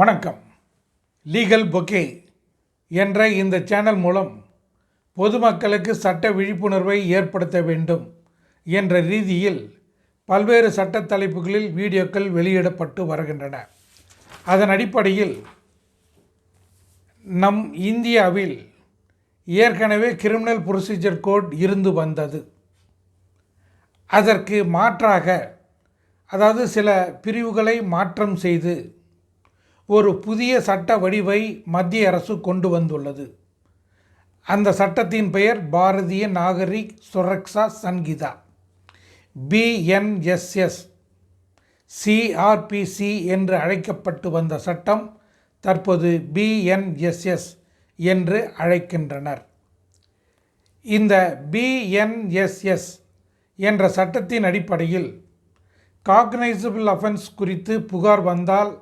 வணக்கம். Legal bouquet என்ற இந்த சேனல் மூலம் பொதுமக்களுக்கு சட்ட விழிப்புணர்வை ஏற்படுத்த வேண்டும் என்ற ரீதியில் பல்வேறு சட்ட தலைப்புகளில் வீடியோக்கள் வெளியிடப்பட்டு வருகின்றன. அதன் அடிப்படையில் நம் இந்தியாவில் ஏற்கனவே கிரிமினல் ப்ரொசீஜர் கோட் இருந்து வந்தது. அதற்கு மாற்றாக அதாவது சில பிரிவுகளை மாற்றம் செய்து ஒரு புதிய சட்ட வடிவை மத்திய அரசு கொண்டு வந்துள்ளது. அந்த சட்டத்தின் பெயர் பாரதிய நாகரிக் சுரக்ஷா சங்கீதா. பிஎன்எஸ்எஸ் சிஆர்பிசி என்று அழைக்கப்பட்டு வந்த சட்டம் தற்போது பிஎன்எஸ்எஸ் என்று அழைக்கின்றனர். இந்த பிஎன்எஸ்எஸ் என்ற சட்டத்தின் அடிப்படையில் காக்னைசபிள் அஃபென்ஸ் குறித்து புகார் வந்தால்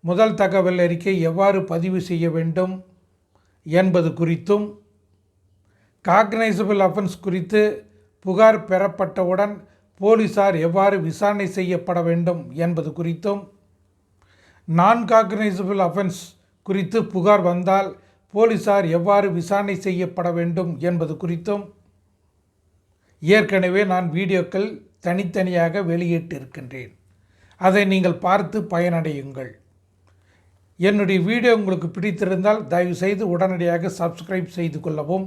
முதல் தகவல் அறிக்கை எவ்வாறு பதிவு செய்ய வேண்டும் என்பது குறித்தும் காக்னைசபிள் அஃபென்ஸ் குறித்து புகார் பெறப்பட்டவுடன் போலீசார் எவ்வாறு விசாரணை செய்யப்பட வேண்டும் என்பது குறித்தும் நான் காக்னைசபிள் அஃபென்ஸ் குறித்து புகார் வந்தால் போலீசார் எவ்வாறு விசாரணை செய்யப்பட வேண்டும் என்பது குறித்தும் ஏற்கனவே நான் வீடியோக்கள் தனித்தனியாக வெளியிட்டிருக்கின்றேன். அதை நீங்கள் பார்த்து பயனடையுங்கள். என்னுடைய வீடியோ உங்களுக்கு பிடித்திருந்தால் தயவுசெய்து உடனடியாக சப்ஸ்கிரைப் செய்து கொள்ளவும்.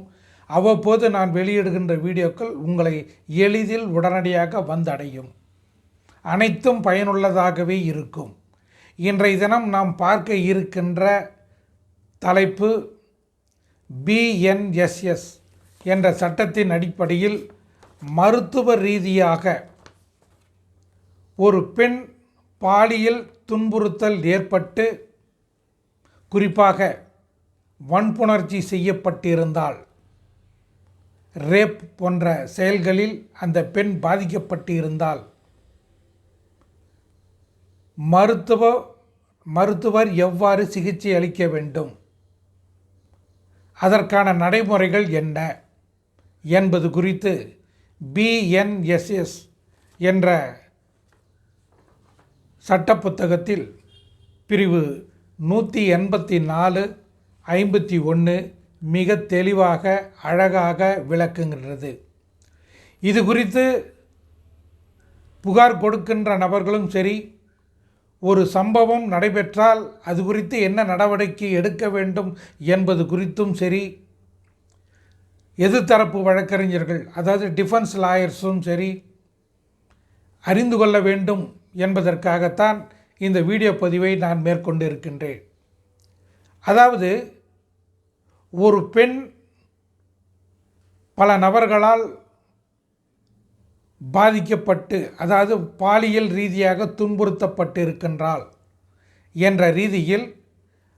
அவ்வப்போது நான் வெளியிடுகின்ற வீடியோக்கள் உங்களை எளிதில் உடனடியாக வந்தடையும். அனைத்தும் பயனுள்ளதாகவே இருக்கும். இன்றைய தினம் நாம் பார்க்க இருக்கின்ற தலைப்பு பிஎன்எஸ்எஸ் என்ற சட்டத்தின் அடிப்படையில் மருத்துவ ரீதியாக ஒரு பெண் பாலியல் துன்புறுத்தல் ஏற்பட்டு குறிப்பாக வன்புணர்ச்சி செய்யப்பட்டிருந்தால் ரேப் போன்ற செயல்களில் அந்த பெண் பாதிக்கப்பட்டு இருந்தால் மருத்துவ மருத்துவர் எவ்வாறு சிகிச்சை அளிக்க வேண்டும்? அதற்கான நடைமுறைகள் என்ன? என்பது குறித்து பிஎன்எஸ்எஸ் என்ற சட்ட புத்தகத்தில் பிரிவு நூற்றி எண்பத்தி நாலு ஐம்பத்தி ஒன்று மிக தெளிவாக அழகாக விளக்குகின்றது. இது குறித்து புகார் கொடுக்கின்ற நபர்களும் சரி ஒரு சம்பவம் நடைபெற்றால் அது குறித்து என்ன நடவடிக்கை எடுக்க வேண்டும் என்பது குறித்தும் சரி எதிர்த்தரப்பு வழக்கறிஞர்கள் அதாவது டிஃபென்ஸ் லாயர்ஸும் சரி அறிந்து கொள்ள வேண்டும் என்பதற்காகத்தான் இந்த வீடியோ பதிவை நான் மேற்கொண்டு இருக்கின்றேன் அதாவது ஒரு பெண் பல நபர்களால் பாதிக்கப்பட்டு அதாவது பாலியல் ரீதியாக துன்புறுத்தப்பட்டு இருக்கின்றாள் என்ற ரீதியில்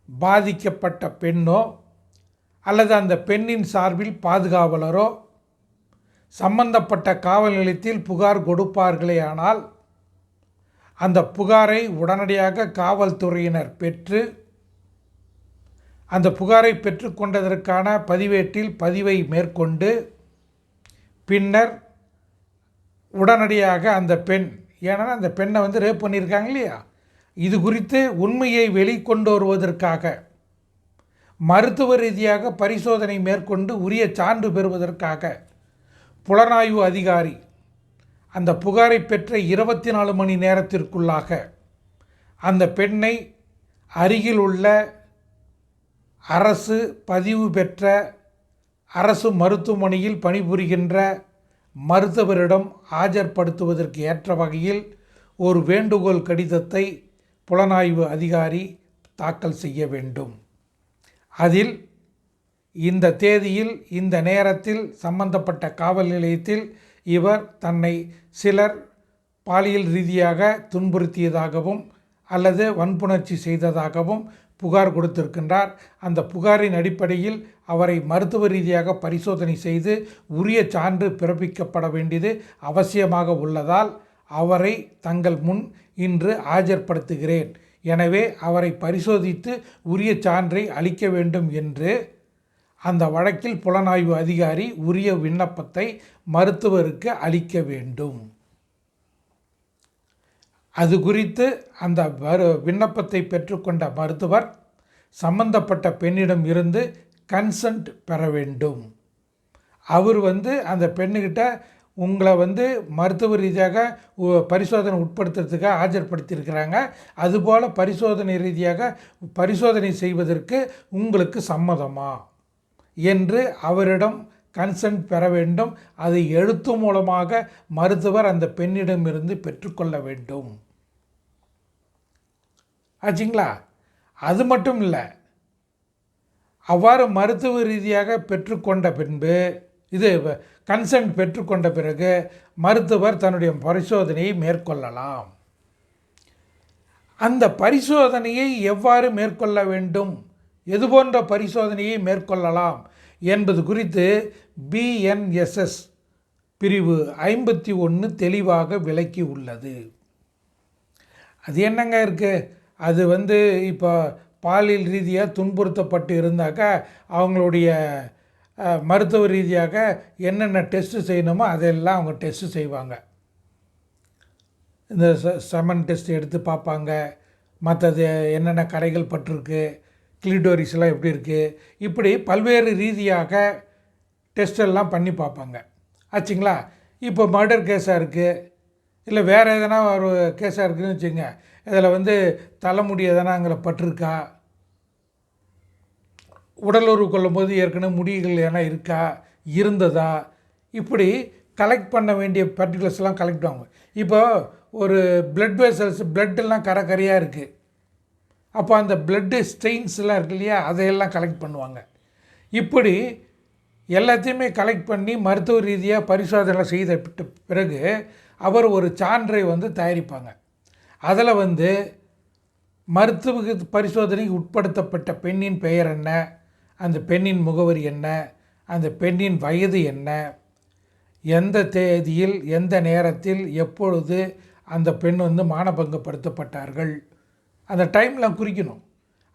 பாதிக்கப்பட்ட பெண்ணோ அல்லது அந்த பெண்ணின் சார்பில் பாதுகாவலரோ சம்பந்தப்பட்ட காவல் நிலையத்தில் புகார் கொடுப்பார்களே ஆனால் அந்த புகாரை உடனடியாக காவல்துறையினர் பெற்று அந்த புகாரை பெற்றுக்கொண்டதற்கான பதிவேட்டில் பதிவை மேற்கொண்டு பின்னர் உடனடியாக அந்த பெண் ஏன்னா அந்த பெண்ணை வந்து ரேப் பண்ணியிருக்காங்க இல்லையா? இது குறித்து உண்மையை வெளிக்கொண்டு வருவதற்காக மருத்துவ ரீதியாக பரிசோதனை மேற்கொண்டு உரிய சான்று பெறுவதற்காக புலனாய்வு அதிகாரி அந்த புகாரை பெற்ற இருபத்தி நாலு மணி நேரத்திற்குள்ளாக அந்த பெண்ணை அருகில் உள்ள அரசு பதிவு பெற்ற அரசு மருத்துவமனையில் பணிபுரிகின்ற மருத்துவரிடம் ஆஜர்படுத்துவதற்கு ஏற்ற வகையில் ஒரு வேண்டுகோள் கடிதத்தை புலனாய்வு அதிகாரி தாக்கல் செய்ய வேண்டும். அதில் இந்த தேதியில் இந்த நேரத்தில் சம்பந்தப்பட்ட காவல் நிலையத்தில் இவர் தன்னை சிலர் பாலியல் ரீதியாக துன்புறுத்தியதாகவும் அல்லது வன்புணர்ச்சி செய்ததாகவும் புகார் கொடுத்திருக்கின்றார். அந்த புகாரின் அடிப்படையில் அவரை மருத்துவ ரீதியாக பரிசோதனை செய்து உரிய சான்று பிறப்பிக்கப்பட வேண்டியது அவசியமாக உள்ளதால் அவரை தங்கள் முன் இன்று ஆஜர்படுத்துகிறேன். எனவே அவரை பரிசோதித்து உரிய சான்றை அளிக்க வேண்டும் என்று அந்த வழக்கில் புலனாய்வு அதிகாரி உரிய விண்ணப்பத்தை மருத்துவருக்கு அளிக்க வேண்டும். அது குறித்து அந்த வரு விண்ணப்பத்தை பெற்றுக்கொண்ட மருத்துவர் சம்பந்தப்பட்ட பெண்ணிடம் இருந்து கன்சன்ட் பெற வேண்டும். அவர் வந்து அந்த பெண்ணுக்கிட்ட உங்களை வந்து மருத்துவ ரீதியாக பரிசோதனை உட்படுத்துறதுக்காக ஆஜர்படுத்தியிருக்கிறாங்க. அதுபோல் பரிசோதனை ரீதியாக பரிசோதனை செய்வதற்கு உங்களுக்கு சம்மதமா? என்று அவரிடம் கன்சென்ட் பெற வேண்டும். அதை எழுத்து மூலமாக மருத்துவர் அந்த பெண்ணிடமிருந்து பெற்றுக்கொள்ள வேண்டும். ஆச்சுங்களா? அது மட்டும் இல்லை அவ்வாறு மருத்துவ ரீதியாக பெற்றுக்கொண்ட பின்பு இது கன்சென்ட் பெற்றுக்கொண்ட பிறகு மருத்துவர் தன்னுடைய பரிசோதனையை மேற்கொள்ளலாம். அந்த பரிசோதனையை எவ்வாறு மேற்கொள்ள வேண்டும்? எது போன்ற பரிசோதனையை மேற்கொள்ளலாம் என்பது குறித்து பிஎன்எஸ்எஸ் பிரிவு ஐம்பத்தி ஒன்று தெளிவாக விளக்கி உள்ளது. அது என்னங்க இருக்குது அது வந்து இப்போ பாலியல் ரீதியாக துன்புறுத்தப்பட்டு இருந்தாக்கா அவங்களுடைய மருத்துவ ரீதியாக என்னென்ன டெஸ்ட்டு செய்யணுமோ அதெல்லாம் அவங்க டெஸ்ட்டு செய்வாங்க. இந்த ச- செமன் டெஸ்ட் எடுத்து பார்ப்பாங்க. மற்றது என்னென்ன கரைகள் பட்டிருக்கு கிளிடோரிஸ்லாம் எப்படி இருக்குது இப்படி பல்வேறு ரீதியாக டெஸ்டெல்லாம் பண்ணி பார்ப்பாங்க. ஆச்சுங்களா? இப்போ மர்டர் கேஸாக இருக்குது இல்லை வேறு எதனா ஒரு கேஸாக இருக்குதுன்னு வச்சுங்க. இதில் வந்து தலைமுடி எதனா அங்கே பட்டிருக்கா உடலுறவு கொள்ளும்போது ஏற்கனவே முடிகள் எதனா இருக்கா? இருந்ததா? இப்படி கலெக்ட் பண்ண வேண்டிய பர்டிகுலர்ஸ்லாம் கலெக்ட் பண்ணுவாங்க. இப்போ ஒரு பிளட் வெசல்ஸ் எல்லாம் கரை கரையாக இருக்குது அப்போ அந்த பிளட்டு ஸ்டெயின்ஸ்லாம் இருக்கு இல்லையா அதையெல்லாம் கலெக்ட் பண்ணுவாங்க. இப்படி எல்லாத்தையுமே கலெக்ட் பண்ணி மருத்துவ ரீதியாக பரிசோதனை செய்த பிறகு அவர் ஒரு சான்றை வந்து தயாரிப்பாங்க. அதில் வந்து மருத்துவ பரிசோதனைக்கு உட்படுத்தப்பட்ட பெண்ணின் பெயர் என்ன அந்த பெண்ணின் முகவரி என்ன அந்த பெண்ணின் வயது என்ன எந்த தேதியில் எந்த நேரத்தில் எப்பொழுது அந்த பெண் வந்து மானபங்கப்படுத்தப்பட்டார்கள் அந்த டைம்லாம் குறிக்கணும்.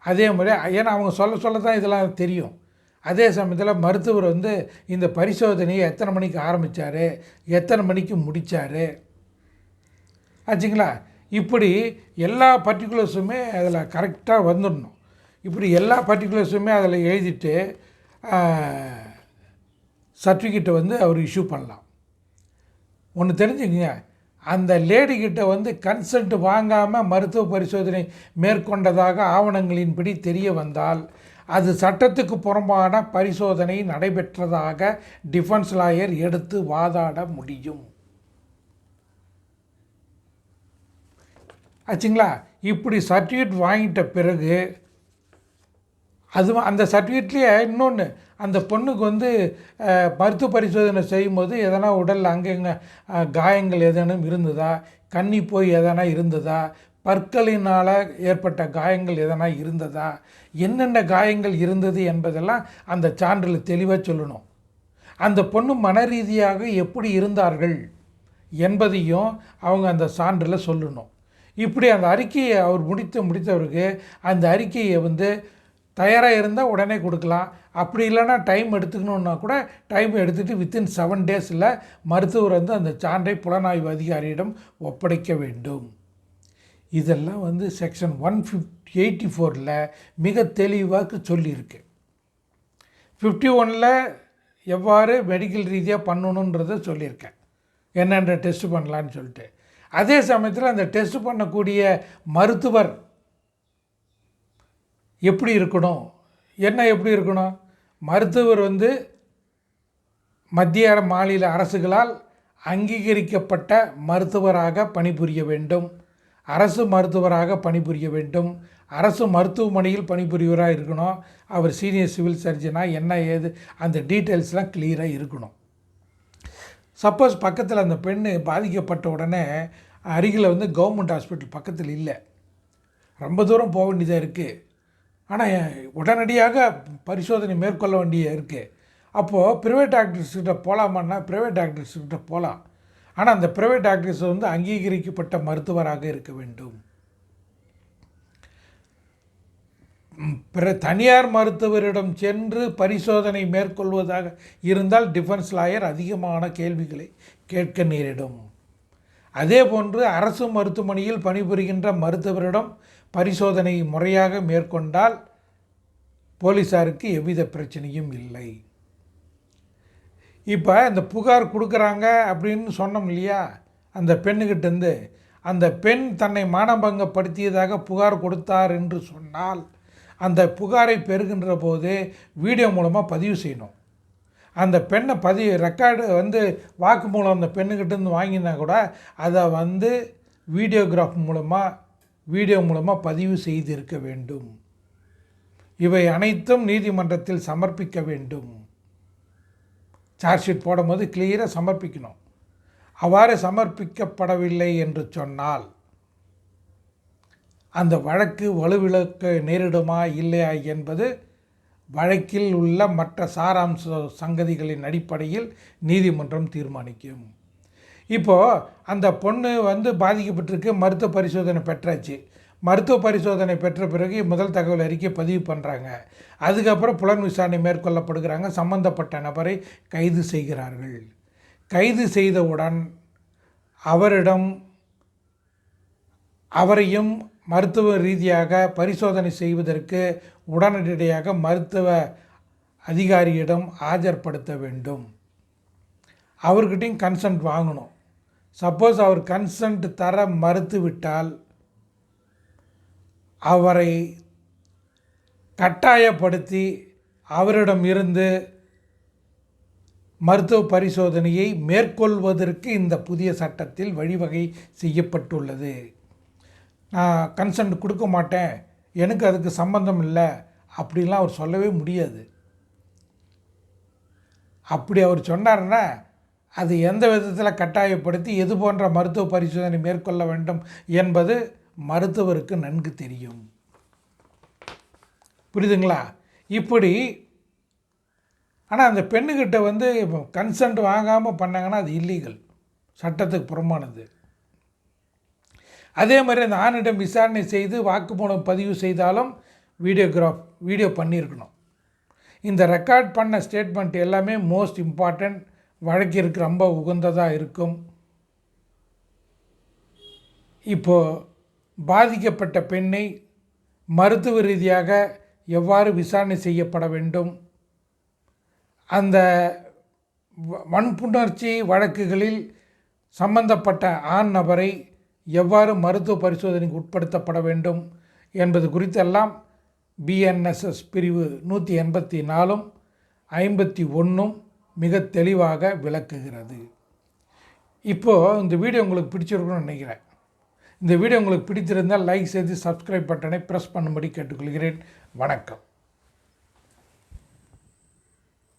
அதே மாதிரி ஏன்னா அவங்க சொல்ல சொல்ல தான் இதெல்லாம் தெரியும். அதே சமயத்தில் மருத்துவர் வந்து இந்த பரிசோதனையை எத்தனை மணிக்கு ஆரம்பித்தார் எத்தனை மணிக்கு முடித்தார் ஆச்சுங்களா? இப்படி எல்லா பர்டிகுலர்ஸுமே அதில் கரெக்டாக வந்துடணும் இப்படி எல்லா பர்டிகுலர்ஸுமே அதில் எழுதிட்டு சர்டிஃபிகேட்டை வந்து அவர் இஷ்யூ பண்ணலாம். ஒன்று தெரிஞ்சுக்கங்க. அந்த லேடிக்கிட்ட வந்து கன்சென்ட் வாங்காமல் மருத்துவ பரிசோதனை மேற்கொண்டதாக ஆவணங்களின்படி தெரிய வந்தால் அது சட்டத்துக்கு புறம்பான பரிசோதனை நடைபெற்றதாக டிஃபென்ஸ் லாயர் எடுத்து வாதாட முடியும். ஆச்சுங்களா? இப்படி சர்டிஃபிகேட் வாங்கிட்ட பிறகு அது அந்த சர்டிஃபிகேட்லேயே இன்னொன்று அந்த பொண்ணுக்கு வந்து மருத்துவ பரிசோதனை செய்யும்போது எதனா உடலில் அங்கங்கே காயங்கள் எதனும் இருந்ததா? கன்னி போய் எதனா இருந்ததா? பற்களினால் ஏற்பட்ட காயங்கள் எதனா இருந்ததா? என்னென்ன காயங்கள் இருந்தது என்பதெல்லாம் அந்த சான்றில் தெளிவாக சொல்லணும். அந்த பொண்ணு மன ரீதியாக எப்படி இருந்தார்கள் என்பதையும் அவங்க அந்த சான்றில் சொல்லணும். இப்படி அந்த அறிக்கையை அவர் முடித்து முடித்தவருக்கு அந்த அறிக்கையை வந்து தயாராக இருந்தால் உடனே கொடுக்கலாம். அப்படி இல்லைன்னா டைம் எடுத்துக்கணுன்னா கூட டைம் எடுத்துகிட்டு வித்தின் செவன் டேஸில் மருத்துவர் வந்து அந்த சான்றை புலனாய்வு அதிகாரியிடம் ஒப்படைக்க வேண்டும். இதெல்லாம் வந்து செக்ஷன் ஒன் ஃபிஃப்டி எயிட்டி ஃபோரில் மிக தெளிவாக சொல்லியிருக்கு. ஃபிஃப்டி ஒனில் எவ்வாறு மெடிக்கல் ரீதியாக பண்ணணுன்றதை சொல்லியிருக்கேன். என்னென்ன டெஸ்ட் பண்ணலான்னு சொல்லிட்டு. அதே சமயத்தில் அந்த டெஸ்ட் பண்ணக்கூடிய மருத்துவர் எப்படி இருக்கணும்? என்ன எப்படி இருக்கணும்? மருத்துவர் வந்து மத்திய மாநில அரசுகளால் அங்கீகரிக்கப்பட்ட மருத்துவராக பணிபுரிய வேண்டும். அரசு மருத்துவராக பணிபுரிய வேண்டும். அரசு மருத்துவமனையில் பணிபுரியவராக இருக்கணும். அவர் சீனியர் சிவில் சர்ஜனாக என்ன ஏது அந்த டீட்டெயில்ஸ்லாம் கிளியராக இருக்கணும். சப்போஸ் பக்கத்தில் அந்த பெண்ணு பாதிக்கப்பட்ட உடனே அருகில் வந்து கவர்மெண்ட் ஹாஸ்பிட்டல் பக்கத்தில் இல்லை. ரொம்ப தூரம் போக வேண்டியதாக இருக்குது ஆனால் உடனடியாக பரிசோதனை மேற்கொள்ள வேண்டிய இருக்குது அப்போது ப்ரைவேட் டாக்டர்ஸ்கிட்ட போகலாமான்னா ப்ரைவேட் டாக்டர்ஸ்கிட்ட போகலாம் ஆனால் அந்த ப்ரைவேட் டாக்டர்ஸ் வந்து அங்கீகரிக்கப்பட்ட மருத்துவராக இருக்க வேண்டும். பிற தனியார் மருத்துவரிடம் சென்று பரிசோதனை மேற்கொள்வதாக இருந்தால் டிஃபென்ஸ் லாயர் அதிகமான கேள்விகளை கேட்க நேரிடும். அதே போன்று அரசு மருத்துவமனையில் பணிபுரிகின்ற மருத்துவரிடம் பரிசோதனை முறையாக மேற்கொண்டால் போலீஸாருக்கு எவ்வித பிரச்சனையும் இல்லை. இப்போ இந்த புகார் கொடுக்குறாங்க அப்படின்னு சொன்னோம் இல்லையா? அந்த பெண்ணுக்கிட்டேருந்து அந்த பெண் தன்னை மானபங்கப்படுத்தியதாக புகார் கொடுத்தார் என்று சொன்னால் அந்த புகாரை பெறுகின்ற போது வீடியோ மூலமாக பதிவு செய்யணும். அந்த பெண்ணை பதிவு ரெக்கார்டு வந்து வாக்கு மூலம் அந்த பெண்ணுக்கிட்டேருந்து வாங்கினா கூட அதை வந்து வீடியோகிராஃப் மூலமாக வீடியோ மூலமாக பதிவு செய்திருக்க வேண்டும். இவை அனைத்தும் நீதிமன்றத்தில் சமர்ப்பிக்க வேண்டும். சார்ஜ் ஷீட் போடும்போது கிளியராக சமர்ப்பிக்கணும். அவ்வாறு சமர்ப்பிக்கப்படவில்லை என்று சொன்னால் அந்த வழக்கு வலுவிழக்க நேரிடுமா இல்லையா என்பது வழக்கில் உள்ள மற்ற சாராம்ச சங்கதிகளின் அடிப்படையில் நீதிமன்றம் தீர்மானிக்கும். இப்போது அந்த பொண்ணு வந்து பாதிக்கப்பட்டிருக்கு மருத்துவ பரிசோதனை பெற்றாச்சு. மருத்துவ பரிசோதனை பெற்ற பிறகு முதல் தகவல் அறிக்கை பதிவு பண்ணுறாங்க அதுக்கப்புறம் புலன் விசாரணை மேற்கொள்ளப்படுகிறாங்க. சம்பந்தப்பட்ட நபரை கைது செய்கிறார்கள். கைது செய்தவுடன் அவரிடம் அவரையும் மருத்துவ ரீதியாக பரிசோதனை செய்வதற்கு உடனடியாக மருத்துவ அதிகாரியிடம் ஆஜர்படுத்த வேண்டும். அவர்கிட்டையும் கன்சன்ட் வாங்கணும். சப்போஸ் அவர் கன்சன்ட் தர மறுத்துவிட்டால் அவரை கட்டாயப்படுத்தி அவரிடம் இருந்து மருத்துவ பரிசோதனையை மேற்கொள்வதற்கு இந்த புதிய சட்டத்தில் வழிவகை செய்யப்பட்டுள்ளது. நான் கன்சன்ட் கொடுக்க மாட்டேன். எனக்கு அதுக்கு சம்பந்தம் இல்லை. அப்படிலாம் அவர் சொல்லவே முடியாது. அப்படி அவர் சொன்னார்னா அது எந்த விதத்தில் கட்டாயப்படுத்தி எது போன்ற மருத்துவ பரிசோதனை மேற்கொள்ள வேண்டும் என்பது மருத்துவருக்கு நன்கு தெரியும். புரியுதுங்களா? இப்படி ஆனால் அந்த பெண்ணுக்கிட்ட வந்து இப்போ கன்சன்ட் வாங்காமல் பண்ணாங்கன்னா அது இல்லீகல் சட்டத்துக்கு புறமானது அதே மாதிரி அந்த ஆணிடம் விசாரணை செய்து வாக்குமூலம் பதிவு செய்தாலும் வீடியோகிராஃப் வீடியோ பண்ணியிருக்கணும். இந்த ரெக்கார்ட் பண்ண ஸ்டேட்மெண்ட் எல்லாமே மோஸ்ட் இம்பார்ட்டண்ட் வழக்கிற்கு ரொம்ப உகந்ததாக இருக்கும். இப்போது பாதிக்கப்பட்ட பெண்ணை மருத்துவ ரீதியாக எவ்வாறு விசாரணை செய்யப்பட வேண்டும்? அந்த வன்புணர்ச்சி வழக்குகளில் சம்பந்தப்பட்ட ஆண் நபரை எவ்வாறு மருத்துவ பரிசோதனைக்கு உட்படுத்தப்பட வேண்டும் என்பது குறித்தெல்லாம் பிஎன்எஸ்எஸ் பிரிவு நூற்றி எண்பத்தி நாலும் ஐம்பத்தி ஒன்றும் மிக தெளிவாக விளக்குகிறது. இப்போது இந்த வீடியோ உங்களுக்கு பிடிச்சிருக்குன்னு நினைக்கிறேன். இந்த வீடியோ உங்களுக்கு பிடித்திருந்தால் லைக் செய்து சப்ஸ்கிரைப் பட்டனை ப்ரெஸ் பண்ணும்படி கேட்டுக்கொள்கிறேன். வணக்கம்.